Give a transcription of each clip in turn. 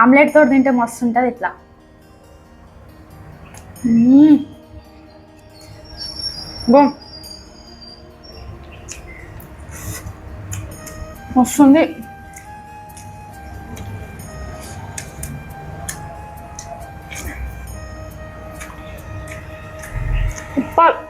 Omelette తోటి తింటే మస్తు ఉంటుంది ఇట్లా బో. వస్తుంది ఉప్పాలి.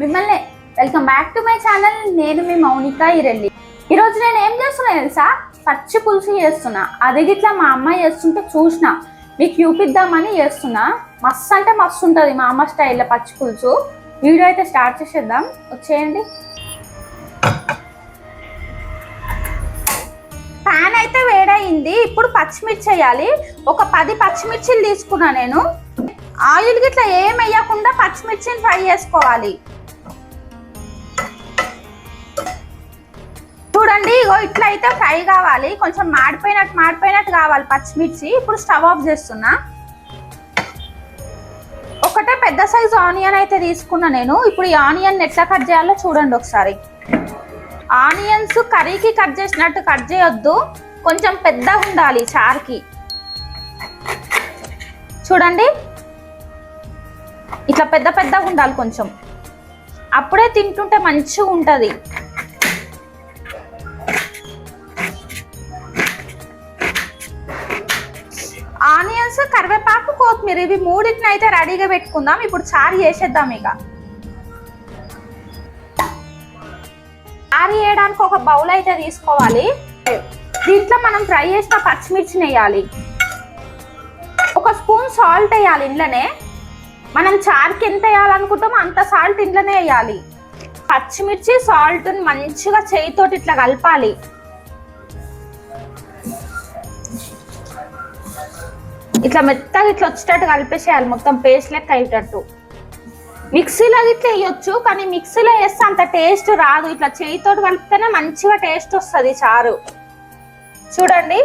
మిమ్మల్ని welcome back to my channel. నేను మీ మౌనిక ఇరెల్లి. ఈరోజు నేను ఏం చేస్తున్నా తెలుసా? పచ్చి పులుసు చేస్తున్నా. అది గిట్లా మా అమ్మ చేస్తుంటే చూసిన. మీకు చూపిద్దామని చేస్తున్నా. మస్తు అంటే మస్తు ఉంటుంది మా అమ్మ స్టైల్లో పచ్చి పులుసు. వీడియో అయితే స్టార్ట్ చేసేద్దాం. వచ్చేయండి. ప్యాన్ అయితే వేడయింది. ఇప్పుడు పచ్చిమిర్చి వేయాలి. ఒక పది పచ్చిమిర్చిలు తీసుకున్నా నేను. ఆయిల్ గిట్లా ఏం వేయకుండా పచ్చిమిర్చిని ఫ్రై చేసుకోవాలి. ఇగో ఇట్లా అయితే ఫ్రై కావాలి. కొంచెం మాడిపోయినట్టు మాడిపోయినట్టు కావాలి పచ్చిమిర్చి. ఇప్పుడు స్టవ్ ఆఫ్ చేస్తున్నా. ఒకటే పెద్ద సైజు ఆనియన్ అయితే తీసుకున్నా నేను. ఇప్పుడు ఈ ఆనియన్ ఎట్లా కట్ చేయాలో చూడండి ఒకసారి. ఆనియన్స్ కర్రీకి కట్ చేసినట్టు కట్ చేయొద్దు. కొంచెం పెద్దగా ఉండాలి చారుకి. చూడండి. ఇట్లా పెద్ద పెద్దగా ఉండాలి కొంచెం. అప్పుడే తింటుంటే మంచిగా ఉంటుంది. ఫ్రెండ్స్ కరివేపాకు కొత్తిమీర. ఇవి మూడింటిని అయితే రెడీగా పెట్టుకుందాం. ఇప్పుడు చారు చేసేద్దాం ఇక. చారు వేయడానికి ఒక బౌల్ అయితే తీసుకోవాలి. దీంట్లో మనం ఫ్రై చేసిన పచ్చిమిర్చిని వేయాలి ఒక స్పూన్ సాల్ట్ వేయాలి ఇంట్లోనే. మనం చారుకి ఎంత వేయాలనుకుంటామో అంత సాల్ట్ ఇంట్లోనే వేయాలి. పచ్చిమిర్చి సాల్ట్ని మంచిగా చేయితోటి ఇట్లా కలపాలి. ఇట్లా మెత్తగా ఇట్లా వచ్చేటట్టు కలిపేసేయాలి. మొత్తం పేస్ట్ లెక్క అయ్యేటట్టు. మిక్సీలో ఇట్లా వేయొచ్చు కానీ మిక్సీలో వేస్తే అంత టేస్ట్ రాదు. ఇట్లా చేయితో కలిపితేనే మంచిగా టేస్ట్ వస్తుంది చారు. చూడండి.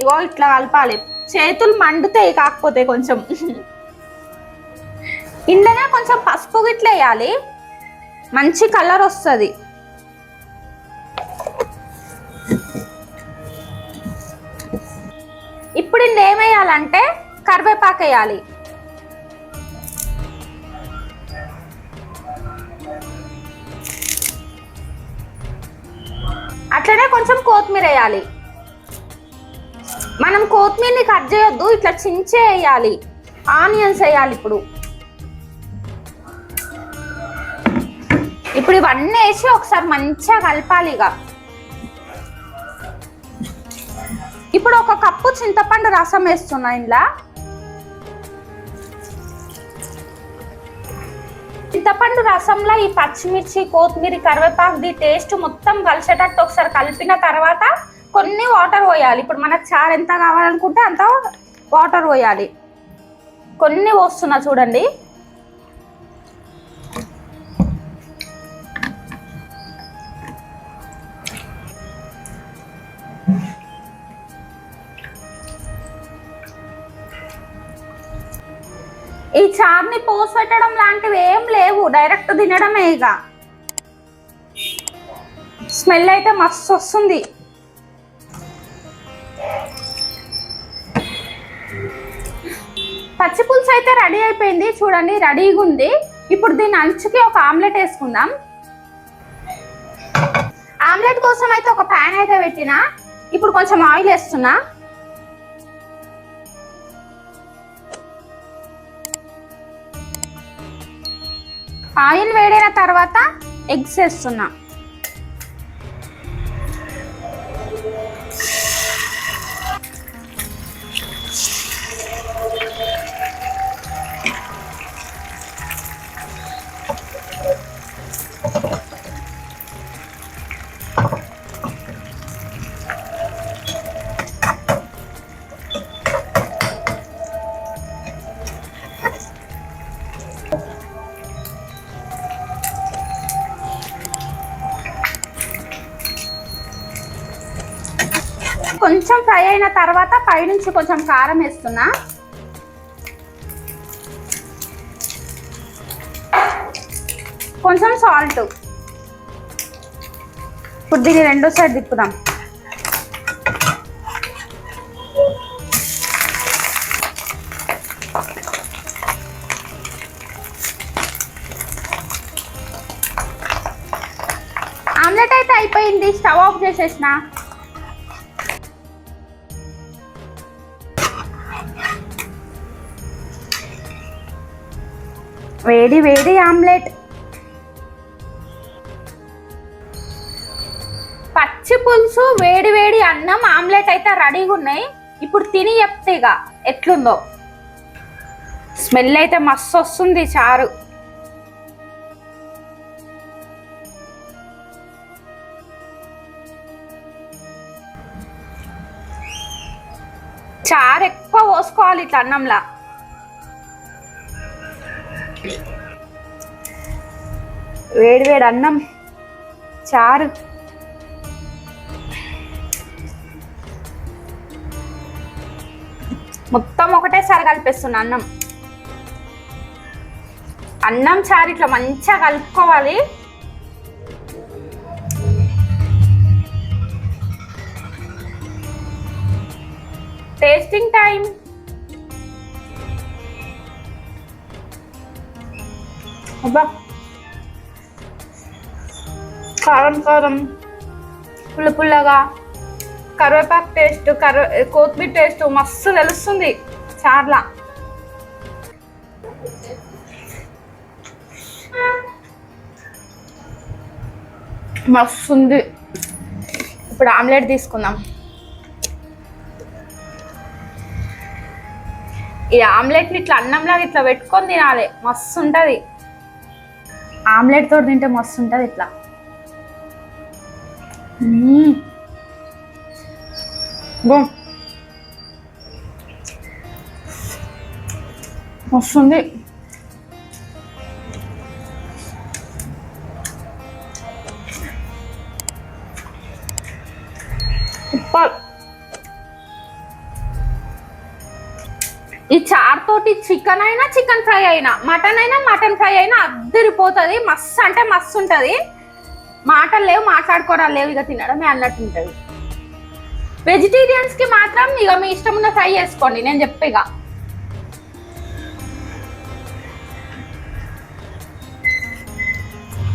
ఇగో ఇట్లా కలపాలి. చేతులు మండుతాయి కాకపోతే కొంచెం. ఇండనే కొంచెం పసుపు ఇట్లా వేయాలి. మంచి కలర్ వస్తుంది. ఇందులో కరివేపాకు వేయాలి. అట్లనే కొంచెం కొత్తిమీర వేయాలి. మనం కొత్తిమీరని కట్ చేయొద్దు ఇట్లా చించే వేయాలి. ఆనియన్స్ వేయాలి ఇప్పుడు. ఇప్పుడు ఇవన్నీ వేసి ఒకసారి మంచిగా కలపాలి ఇక. ఇప్పుడు ఒక కప్పు చింతపండు రసం వేస్తున్నా ఇంట్లో చింతపండు రసంలో ఈ పచ్చిమిర్చి కొత్తిమీర కరివేపాకుది టేస్ట్ మొత్తం కలిసేటట్టు ఒకసారి కలిపిన తర్వాత కొన్ని వాటర్ పోయాలి. ఇప్పుడు మనకు చారు ఎంత కావాలనుకుంటే అంత వాటర్ పోయాలి. కొన్ని పోస్తున్నా చూడండి. ఈ చార్ని పోసి పెట్టడం లాంటివి ఏం లేవు. డైరెక్ట్ తినడమే ఇక. స్మెల్ అయితే మస్తు వస్తుంది. పచ్చి పులుసు అయితే రెడీ అయిపోయింది. చూడండి రెడీగా ఉంది. ఇప్పుడు దీని అంచుకి ఒక ఆమ్లెట్ వేసుకుందాం. ఆమ్లెట్ కోసం అయితే ఒక ప్యాన్ అయితే పెట్టిన. ఇప్పుడు కొంచెం ఆయిల్ వేస్తున్నా. ఆయిల్ వేడైన తర్వాత ఎగ్స్ వేస్తున్నా. కొంచెం ఫ్రై అయిన తర్వాత పైనుంచి కొంచెం కారం వేస్తున్నా. కొంచెం సాల్ట్. ఇప్పుడు దీన్ని రెండో సైడ్ తిప్పుదాం. ఆమ్లెట్ అయితే అయిపోయింది స్టవ్ ఆఫ్ చేసేసిన. వేడి వేడి ఆమ్లెట్. పచ్చి పులుసు వేడి వేడి అన్నం ఆమ్లెట్ అయితే రెడీగా ఉన్నాయి. ఇప్పుడు తిని చెప్తే ఇక ఎట్లుందో. స్మెల్ అయితే మస్తు వస్తుంది చారు. చారు ఎక్కువ పోసుకోవాలి ఇట్లా అన్నంలా. వేడి వేడి అన్నం చారు. మొత్తం ఒకటేసారి కలిపేస్తున్నా అన్నం. అన్నం చారు ఇట్లా మంచిగా కలుపుకోవాలి. టేస్టింగ్ టైం అబ్బా. కారం కారం. పుల్ల పుల్లగా. కరివేపాకు టేస్ట్ కరివే కొత్తిమీర టేస్ట్ మస్తు తెలుస్తుంది చాలా మస్తు ఉంది ఇప్పుడు ఆమ్లెట్ తీసుకుందాం. ఈ ఆమ్లెట్ని ఇట్లా అన్నంలాగా ఇట్లా పెట్టుకొని తినాలి. మస్తు ఉంటుంది ఆమ్లెట్ తోటి తింటే మస్తు ఉంటుంది ఇట్లా. వస్తుంది. సూపర్ ఈ చార్ తోటి చికెన్ అయినా చికెన్ ఫ్రై అయినా మటన్ అయినా మటన్ ఫ్రై అయినా అద్దరిపోతుంది. మస్తు అంటే మస్తు ఉంటుంది. మాటలు లేవు మాట్లాడుకోరా లేవు ఇక తినడమే అన్నట్టు ఉంటుంది. వెజిటేరియన్స్కి మాత్రం ఇక మీ ఇష్టం ఉన్న ఫ్రై చేసుకోండి నేను చెప్పే ఇక.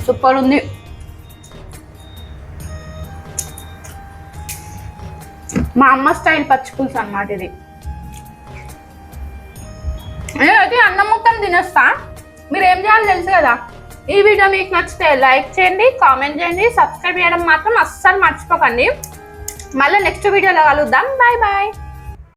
సూపర్ ఉంది. మా అమ్మ స్టైల్ పచ్చి పులుసు అనమాట ఇది. నేనైతే అన్నం మొత్తం తినేస్తా. మీరు ఏం చేయాలో తెలుసు కదా? ఈ వీడియో మీకు నచ్చితే లైక్ చేయండి కామెంట్ చేయండి సబ్స్క్రైబ్ చేయడం మాత్రం అస్సలు మర్చిపోకండి. మళ్ళీ నెక్స్ట్ వీడియోలో కలుద్దాం. Bye bye.